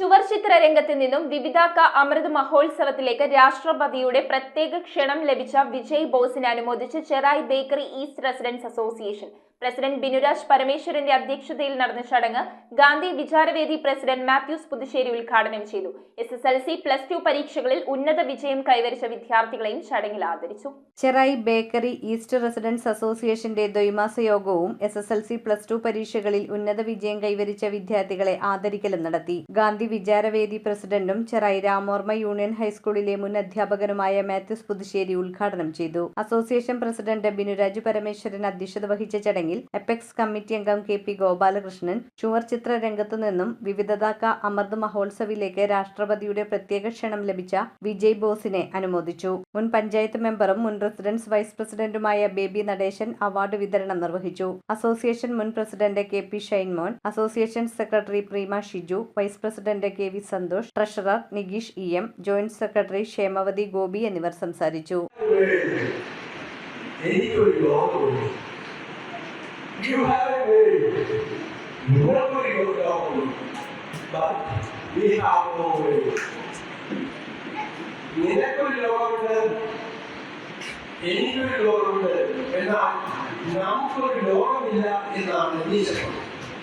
ചുവർചിത്ര രംഗത്ത് നിന്നും വിവിധാക്ക അമൃത് മഹോത്സവത്തിലേക്ക് രാഷ്ട്രപതിയുടെ പ്രത്യേക ക്ഷണം ലഭിച്ച വിജയ് ബോസിനെ അനുമോദിച്ച് Cherai bakery east residents association president Binuraj പരമേശ്വരന്റെ അധ്യക്ഷതയിൽ നടന്ന ചടങ്ങ് ഗാന്ധി വിചാരവേദി പ്രസിഡന്റ് മാത്യൂസ് പുതുശ്ശേരി ഉദ്ഘാടനം ചെയ്തു. S S L C plus two പരീക്ഷകളിൽ ഉന്നത വിജയം കൈവരിച്ച വിദ്യാർത്ഥികളെയും ചടങ്ങിൽ ആദരിച്ചു. ചെറായി ബേക്കറി ഈസ്റ്റ് റെസിഡൻസ് അസോസിയേഷന്റെ ദ്വൈമാസ യോഗവും S S L C plus two പരീക്ഷകളിൽ ഉന്നത വിജയം കൈവരിച്ച വിദ്യാർത്ഥികളെ ആദരിക്കലും നടത്തി. ഗാന്ധി വിചാരവേദി പ്രസിഡന്റും ചെറായി രാമോർമ്മ യൂണിയൻ ഹൈസ്കൂളിലെ മുൻ അധ്യാപകനുമായ മാത്യൂസ് പുതുശ്ശേരി ഉദ്ഘാടനം ചെയ്തു. അസോസിയേഷൻ പ്രസിഡന്റ് ബിനുരാജ് പരമേശ്വരൻ അധ്യക്ഷത വഹിച്ച ചടങ്ങിൽ എപ്പെക്സ് കമ്മിറ്റി അംഗം കെ പി ഗോപാലകൃഷ്ണൻ ചുവർ ചിത്ര രംഗത്തു നിന്നും വിവിധതാക്ക അമൃത് മഹോത്സവിലേക്ക് രാഷ്ട്രപതിയുടെ പ്രത്യേക ക്ഷണം ലഭിച്ച വിജയ് ബോസിനെ അനുമോദിച്ചു. മുൻ പഞ്ചായത്ത് മെമ്പറും മുൻ റെസിഡൻസ് വൈസ് പ്രസിഡന്റുമായ ബേബി നടേശൻ അവാർഡ് വിതരണം നിർവഹിച്ചു. അസോസിയേഷൻ മുൻ president K P Shinemon association secretary Preema Shiju vice president K V Santhosh treasurer Nigeesh E M joint secretary Kshemavathi Gopi എന്നിവർ സംസാരിച്ചു. എനിക്കൊരു You have a way. Nobody goes down. But we have no way. നിനക്കൊരു ലോകമുണ്ട് എനിക്കൊരു ലോകമുണ്ട് എന്നാൽ നമുക്കൊരു ലോകമില്ല എന്നാണ് നീശം